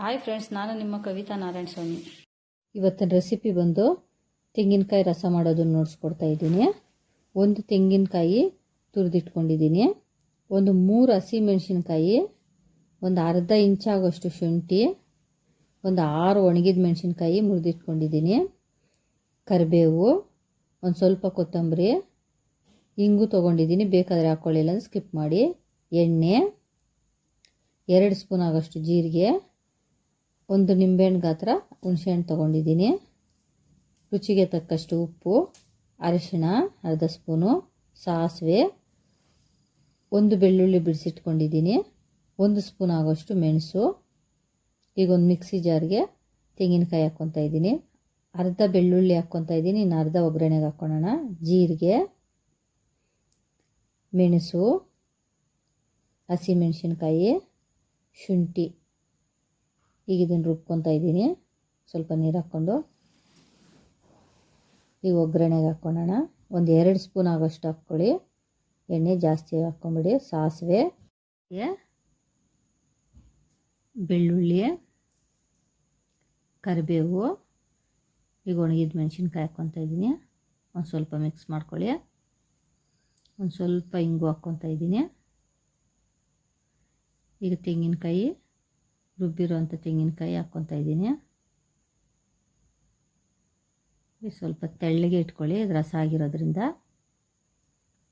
Hi friends ನಾನು ನಿಮ್ಮ ಕವಿತಾ ನಾರಾಯಣ ಸ್ವಾಮಿ. ಇವತ್ತಿನ ರೆಸಿಪಿ ಬಂದು ತೆಂಗಿನಕಾಯಿ ರಸ ಮಾಡೋದನ್ನು ನೋಡಿಸ್ಕೊಡ್ತಾ ಇದ್ದೀನಿ. ಒಂದು ತೆಂಗಿನಕಾಯಿ ತುರಿದಿಟ್ಕೊಂಡಿದ್ದೀನಿ. ಒಂದು ಮೂರು ಹಸಿ ಮೆಣಸಿನ್ಕಾಯಿ ಒಂದು ಅರ್ಧ ಇಂಚಾಗೋಷ್ಟು ಶುಂಠಿ, ಒಂದು ಆರು ಒಣಗಿದ ಮೆಣಸಿನ್ಕಾಯಿ ಮುರಿದಿಟ್ಕೊಂಡಿದ್ದೀನಿ. ಕರಿಬೇವು, ಒಂದು ಸ್ವಲ್ಪ ಕೊತ್ತಂಬರಿ, ಇಂಗು ತೊಗೊಂಡಿದ್ದೀನಿ. ಬೇಕಾದರೆ ಹಾಕ್ಕೊಳ್ಳಿಲ್ಲ ಅಂದರೆ ಸ್ಕಿಪ್ ಮಾಡಿ. ಎಣ್ಣೆ, ಎರಡು ಸ್ಪೂನ್ ಆಗೋಷ್ಟು ಜೀರಿಗೆ ಒಂದು ನಿಂಬೆಹಣ್ಣು ಗಾತ್ರ, ಹುಣಸೆಹಣ್ಣು ತೊಗೊಂಡಿದ್ದೀನಿ. ರುಚಿಗೆ ತಕ್ಕಷ್ಟು ಉಪ್ಪು, ಅರಿಶಿಣ, ಅರ್ಧ ಸ್ಪೂನು, ಸಾಸಿವೆ, ಒಂದು ಬೆಳ್ಳುಳ್ಳಿ ಬಿಡಿಸಿಟ್ಕೊಂಡಿದ್ದೀನಿ. ಒಂದು ಸ್ಪೂನ್ ಆಗೋಷ್ಟು ಮೆಣಸು ಈಗ ಒಂದು ಮಿಕ್ಸಿ ಜಾರ್ಗೆ ತೆಂಗಿನಕಾಯಿ ಹಾಕ್ಕೊತ ಇದ್ದೀನಿ. ಅರ್ಧ ಬೆಳ್ಳುಳ್ಳಿ ಹಾಕ್ಕೊತಾ ಇದ್ದೀನಿ. ಇನ್ನು ಅರ್ಧ ಒಗ್ಗರಣೆಗೆ ಹಾಕ್ಕೊಳ್ಳೋಣ. ಜೀರಿಗೆ, ಮೆಣಸು, ಹಸಿಮೆಣಸಿನ್ಕಾಯಿ, ಶುಂಠಿ. ಈಗ ಇದನ್ನು ರುಬ್ಕೊತಾ ಇದ್ದೀನಿ. ಸ್ವಲ್ಪ ನೀರು ಹಾಕ್ಕೊಂಡು ಈಗ ಒಗ್ಗರಣೆಗೆ ಹಾಕ್ಕೊಳ್ಳೋಣ ಒಂದು ಎರಡು ಸ್ಪೂನ್ ಆಗೋಷ್ಟು ಹಾಕ್ಕೊಳ್ಳಿ. ಎಣ್ಣೆ ಜಾಸ್ತಿ ಹಾಕ್ಕೊಂಬಿಡಿ. ಸಾಸಿವೆ, ಬೆಳ್ಳುಳ್ಳಿ, ಕರಿಬೇವು. ಈಗ ಒಣಗಿದ ಮೆಣಸಿನ್ಕಾಯಿ ಹಾಕ್ಕೊತಾ ಇದ್ದೀನಿ. ಒಂದು ಸ್ವಲ್ಪ ಮಿಕ್ಸ್ ಮಾಡ್ಕೊಳ್ಳಿ. ಒಂದು ಸ್ವಲ್ಪ ಇಂಗು ಹಾಕ್ಕೊತಾ ಇದ್ದೀನಿ. ಈಗ ತೆಂಗಿನಕಾಯಿ ರುಬ್ಬಿರೋಂಥ ತೆಂಗಿನಕಾಯಿ ಹಾಕ್ಕೊತಾ ಇದ್ದೀನಿ. ಸ್ವಲ್ಪ ತೆಳ್ಳಗೆ ಇಟ್ಕೊಳ್ಳಿ, ಅದು ರಸ ಆಗಿರೋದ್ರಿಂದ.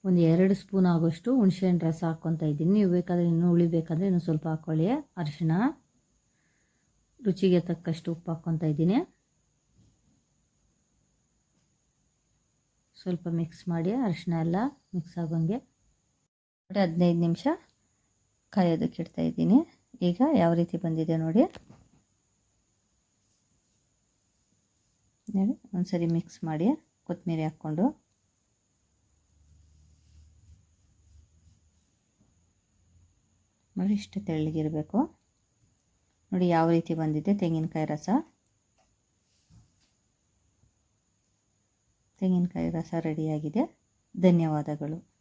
ಒಂದು ಎರಡು ಸ್ಪೂನ್ ಆಗೋಷ್ಟು ಹುಣಸೆಹಣ್ಣು ರಸ ಹಾಕ್ಕೊತಾ ಇದ್ದೀನಿ. ನೀವು ಬೇಕಾದರೆ ಇನ್ನೂ ಉಳಿಬೇಕಾದ್ರೆ ಇನ್ನೂ ಸ್ವಲ್ಪ ಹಾಕ್ಕೊಳ್ಳಿ, ಅರಿಶಿಣ. ರುಚಿಗೆ ತಕ್ಕಷ್ಟು ಉಪ್ಪು ಹಾಕ್ಕೊತಾ ಇದ್ದೀನಿ. ಸ್ವಲ್ಪ ಮಿಕ್ಸ್ ಮಾಡಿ, ಅರಿಶಿಣ ಎಲ್ಲ ಮಿಕ್ಸ್ ಆಗೋಂಗೆ. ಹದಿನೈದು ನಿಮಿಷ ಕಾಯೋದಕ್ಕೆ ಇಡ್ತಾ ಇದ್ದೀನಿ. ಈಗ ಯಾವ ರೀತಿ ಬಂದಿದೆ ನೋಡಿ. ನೋಡಿ, ಒಂದ್ಸರಿ ಮಿಕ್ಸ್ ಮಾಡಿ ಕೊತ್ತಂಬರಿ ಹಾಕ್ಕೊಂಡು. ನೋಡಿ, ಇಷ್ಟು ತೆಳ್ಳಗಿರಬೇಕು. ನೋಡಿ, ಯಾವ ರೀತಿ ಬಂದಿದೆ ತೆಂಗಿನಕಾಯಿ ರಸ. ತೆಂಗಿನಕಾಯಿ ರಸ ರೆಡಿಯಾಗಿದೆ ಧನ್ಯವಾದಗಳು.